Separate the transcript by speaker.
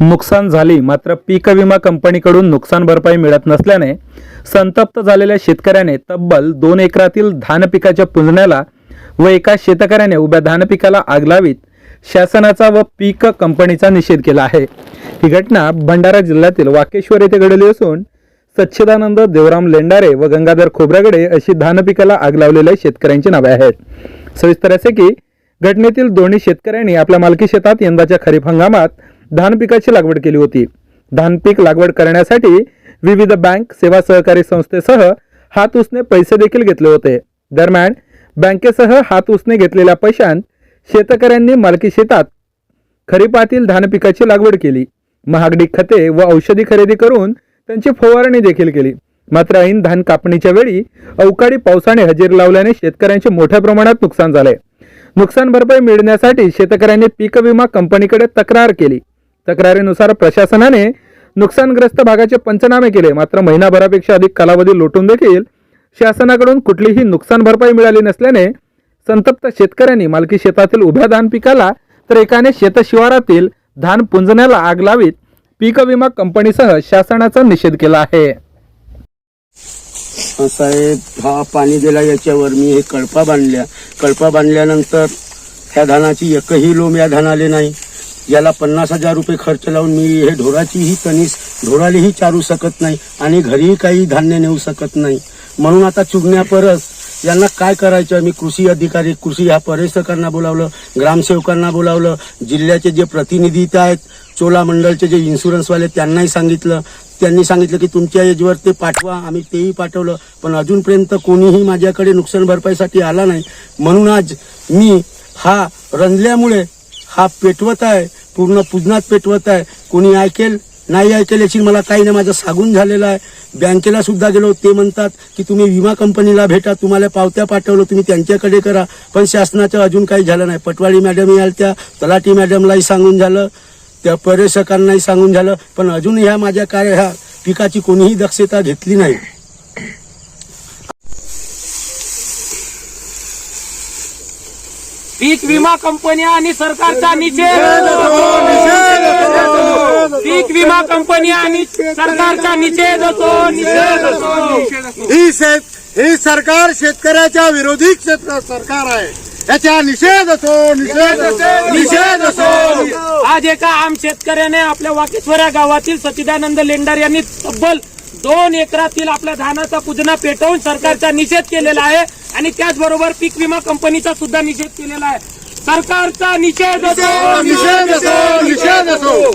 Speaker 1: नुकसान झाली मात्र पीक विमा कंपनीकडून नुकसान भरपाई मिळत नसल्याने संतप्त झालेल्या शेतकऱ्याने तब्बल दोन एकरातील धान पिकाच्या पुंजण्याला व एका शेतकऱ्याने उभ्या धान पिकाला आग लावीत शासनाचा व पीक कंपनीचा निषेध केला आहे. ही घटना भंडारा जिल्ह्यातील वाकेश्वर येथे घडली असून सच्चिदानंद देवराम लेंडारे व गंगाधर खोब्रागडे अशी धान पिकाला आग लावलेल्या शेतकऱ्यांची नावे आहेत. सविस्तर असे की घटनेतील दोन्ही शेतकऱ्यांनी आपल्या मालकी शेतात यंदाच्या खरीप हंगामात धान पिकाची लागवड केली होती. धान पीक लागवड करण्यासाठी विविध बँक सेवा सहकारी संस्थेसह हात उसने पैसे देखील घेतले होते. दरम्यान बँकेसह हात उसने घेतलेल्या पैशांत शेतकऱ्यांनी मालकी शेतात खरीपातील धान पिकाची लागवड केली. महागडी खते व औषधी खरेदी करून त्यांची फवारणी देखील केली. मात्र ऐन धान कापणीच्या वेळी अवकाळी पावसाने हजेरी लावल्याने शेतकऱ्यांचे मोठ्या प्रमाणात नुकसान झाले. नुकसान भरपाई मिळण्यासाठी शेतकऱ्यांनी पीक विमा कंपनीकडे तक्रार केली. तक्रारीनुसार प्रशासनाने नुकसानग्रस्त भागाचे पंचनामे केले. मात्र महिनाभरापेक्षा अधिक कालावधी लोटून देखील शासनाकडून कुठलीही नुकसान भरपाई मिळाली नसल्याने संतप्त शेतकऱ्यांनी मालकी शेतातील उभ्या धान पिकाला तर एकाने शेतशिवारातील धान पुंजण्याला आग लावीत पीक विमा कंपनीसह शासनाचा निषेध केला आहे.
Speaker 2: साहेब हा पाणी दिला याच्यावर मी हे कळपा बांधल्या. कळपा बांधल्यानंतर ह्या धानाची एकही लोम या धानाले नाही. याला पन्नास हजार रुपये खर्च लावून मी हे ढोराचीही कणीस ढोरालेही चारू शकत नाही आणि घरीही काही धान्य नेऊ शकत नाही. म्हणून आता चुकण्या परस यांना काय करायचं? मी कृषी अधिकारी कृषी ह्या पर्यटकांना बोलावलं ग्रामसेवकांना बोलावलं जिल्ह्याचे जे प्रतिनिधी आहेत चोला मंडळचे जे इन्शुरन्सवाले त्यांनाही सांगितलं. त्यांनी सांगितलं की तुमच्या एजवर ते पाठवा आम्ही तेही पाठवलं. पण अजूनपर्यंत कोणीही माझ्याकडे नुकसान भरपाईसाठी आला नाही. म्हणून आज मी हा रंजल्यामुळे हा पेटवत आहे पूर्ण पूजनात पेटवत आहे. कोणी ऐकेल? नाही ऐकेल याची मला काही नाही. माझं सागून झालेलं आहे. बँकेला सुद्धा गेलो. ते म्हणतात की तुम्ही विमा कंपनीला भेटा. तुम्हाला पावत्या पाठवलं. तुम्ही त्यांच्याकडे करा. पण शासनाचं अजून काही झालं नाही. पटवाडी मॅडम याल त्या तलाठी मॅडमलाही सांगून झालं. त्या पर्यटकांनाही सांगून झालं. पण अजून ह्या माझ्या कार्य ह्या पिकाची कोणीही दक्षता घेतली नाही.
Speaker 3: पीक विमा कंपन्या आणि सरकारचा निषेध. पीक विमा कंपनी आणि सरकारचा निषेध असो निषेध असो.
Speaker 4: ही शेत ही सरकार शेतकऱ्याच्या विरोधी क्षेत्र सरकार आहे. याचा निषेध असो निषेध असो.
Speaker 3: निषेध असो. आज एका आम शेतकऱ्याने आपल्या वाकेश्वर या गावातील सचिदानंद लेंडार यांनी तब्बल दोन एकरातील आपल्या धानाचा पुजना पेटवून सरकारचा निषेध केलेला आहे आणि त्याचबरोबर पीक विमा कंपनीचा सुद्धा निषेध केलेला आहे. सरकारचा निषेध असो
Speaker 4: निषेध असो निषेध असो.